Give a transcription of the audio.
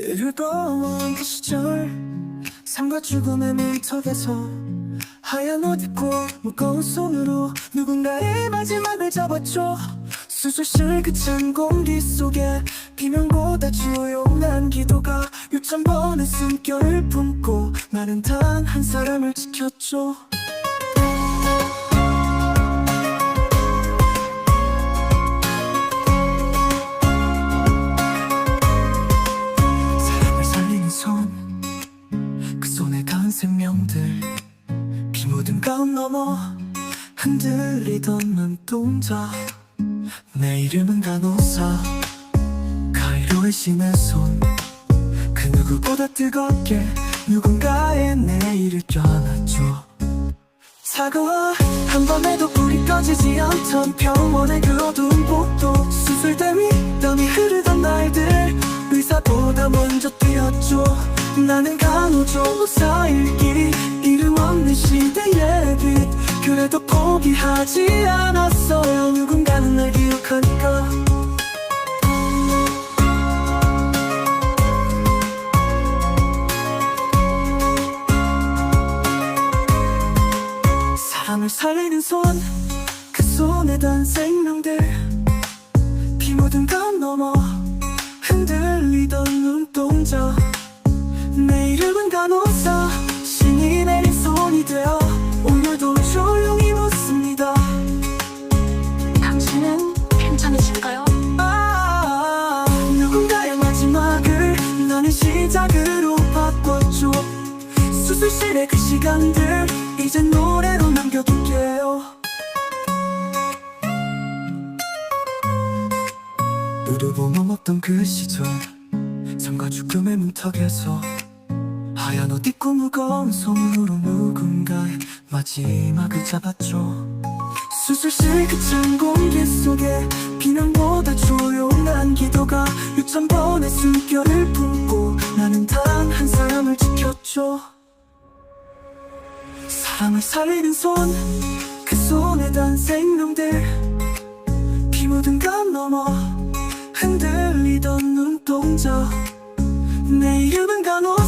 뜨거운 그 시절 삶과 죽음의 문턱에서 하얀 옷 입고 무거운 손으로 누군가의 마지막을 잡았죠. 수술실 그찬 공기 속에 비명보다 조용한 기도가 유천 번의 숨결을 품고 나는 단 한 사람을 지켰죠 생명들. 피 묻은 가운 넘어 흔들리던 눈동자. 내 이름은 간호사. 가이로의 신의 손그 누구보다 뜨겁게 누군가의 내일을 껴안았죠. 차가워 한밤에도 불이 꺼지지 않던 병원의 그 어두운 복도 나는 간호조사일 길 이름 없는 시대의 빛. 그래도 포기하지 않았어요. 누군가는 날 기억하니까. 사람을 살리는 손. 그 손에 단 생명들. 피 묻은 강 넘어 흔들리던 눈동자 이젠 노래로 남겨둘게요. 누르고 넘었던 그 시절 죽음의 문턱에서 하얀 옷 입고 무거운 손으로 누군가의 마지막을 잡았죠. 수술실 그 찬 공기 속에 비명보다 조용한 기도가 유천 번의 숨결을 품고 나는 단 한 사람을 지켰죠 사람을 살리는 손 그 손에 단 생명들. 피 묻은 강 넘어 흔들리던 눈동자. 내 이름은 간호사